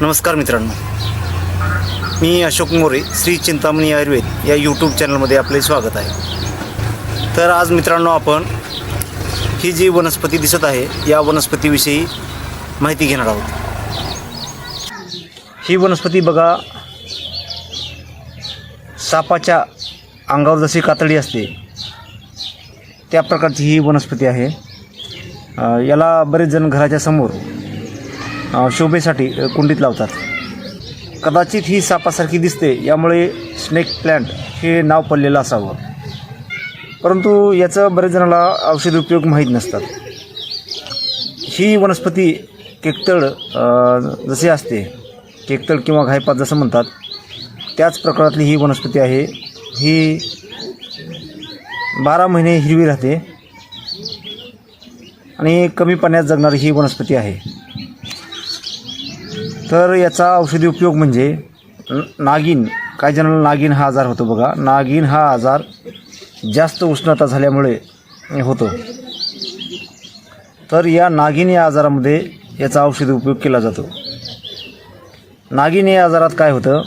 नमस्कार मित्रांनो. मी अशोक मोरे श्री चिंतामणी आयुर्वेद या यूट्यूब चॅनलमध्ये आपले स्वागत आहे. तर आज मित्रांनो आपण ही जी वनस्पती दिसत आहे या वनस्पतीविषयी माहिती घेणार आहोत. ही वनस्पती बघा सापाच्या अंगावर जशी कातडी असते त्या प्रकारची ही वनस्पती आहे. याला बरेच जण घराच्या समोर शोभेसाठी कुंडीत लावतात. कदाचित ही सापासारखी दिसते यामुळे स्नेक प्लॅन्ट हे नाव पडलेलं असावं. परंतु याचं बरेच जणाला औषधी उपयोग माहीत नसतात. ही वनस्पती केकतळ जसे असते केकतळ किंवा घायपात जसं म्हणतात त्याच प्रकारातली ही वनस्पती आहे. ही बारा महिने हिरवी राहते आणि कमी पाण्यात जगणारी ही वनस्पती आहे. तर याचा औषधी उपयोग म्हणजे नागिन काही जणांना नागिन हा आजार होतो बघा. नागिन हा आजार जास्त उष्णता झाल्यामुळे होतो. तर या नागिन या आजारामध्ये याचा औषधी उपयोग केला जातो. नागिन या आजारात काय होतं?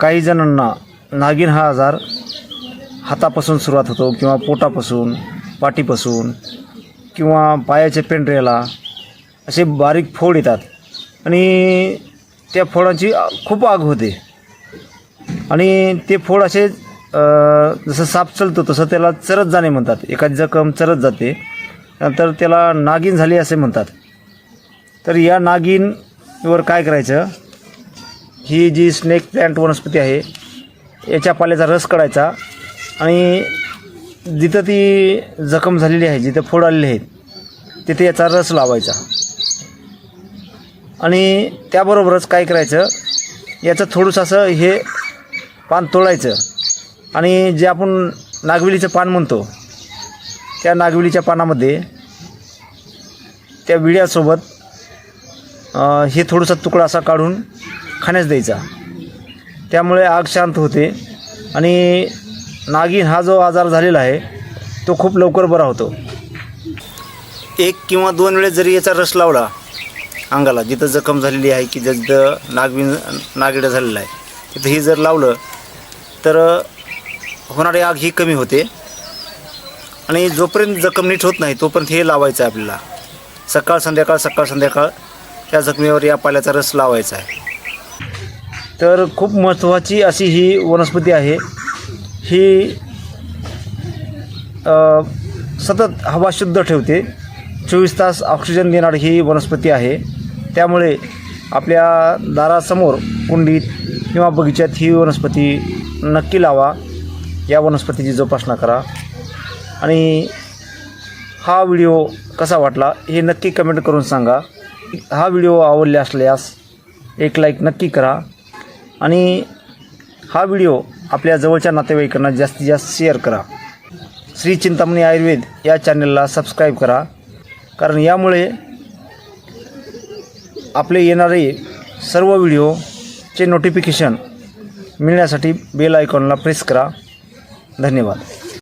काही जणांना नागिन हा आजार हातापासून सुरुवात होतो किंवा पोटापासून पाठीपासून किंवा पायाच्या पेंढऱ्याला असे बारीक फोड येतात. आणि त्या फोडांची खूप आग होते. आणि ते फोड असे जसं साप चलतो तसं त्याला चरत जाणे म्हणतात. एखादी जखम चरत जाते. नंतर त्याला नागिन झाली असे म्हणतात. तर या नागिनवर काय करायचं? ही जी स्नेक प्लॅन्ट वनस्पती आहे याच्या पाल्याचा रस काढायचा. आणि जिथं ती जखम झालेली आहे जिथं फोड आलेले आहेत तिथे याचा रस लावायचा. आणि त्याबरोबरच काय करायचं? याचं थोडंसं असं हे पान तोडायचं. आणि जे आपण नागवेलीचं पान म्हणतो त्या नागवेलीच्या पानामध्ये त्या विड्यासोबत हे थोडंसं तुकडा असा काढून खाण्यास द्यायचा. त्यामुळे आग शांत होते आणि नागिन हा जो आजार झालेला आहे तो खूप लवकर बरा होतो. एक किंवा दोन वेळेस जरी याचा रस लावला अंगाला. जिथं जखम झालेली आहे की जिथं नागविन नागिडं झालेलं आहे तिथं हे जर लावलं तर होणारी आग ही कमी होते. आणि जोपर्यंत जखम नीट होत नाही तोपर्यंत हे लावायचं आहे आपल्याला. सकाळ संध्याकाळ सकाळ संध्याकाळ त्या जखमेवर या पाल्याचा रस लावायचा आहे. तर खूप महत्त्वाची अशी ही वनस्पती आहे. ही सतत हवा शुद्ध ठेवते. चोवीस तास ऑक्सिजन देणारी ही वनस्पती आहे. त्यामुळे आपल्या दारासमोर कुंडीत किंवा बगीच्यात ही वनस्पती नक्की लावा. या वनस्पतीची जोपासना करा. आणि हा व्हिडिओ कसा वाटला हे नक्की कमेंट करून सांगा. हा व्हिडिओ आवडले असल्यास एक लाईक नक्की करा. आणि हा व्हिडिओ आपल्या जवळच्या नातेवाईकांना जास्तीत जास्त शेअर करा. श्री चिंतामणी आयुर्वेद या चॅनलला सबस्क्राईब करा. कारण यामुळे आपले येणारे सर्व व्हिडिओचे नोटिफिकेशन मिळण्यासाठी बेल आयकॉनला प्रेस करा. धन्यवाद.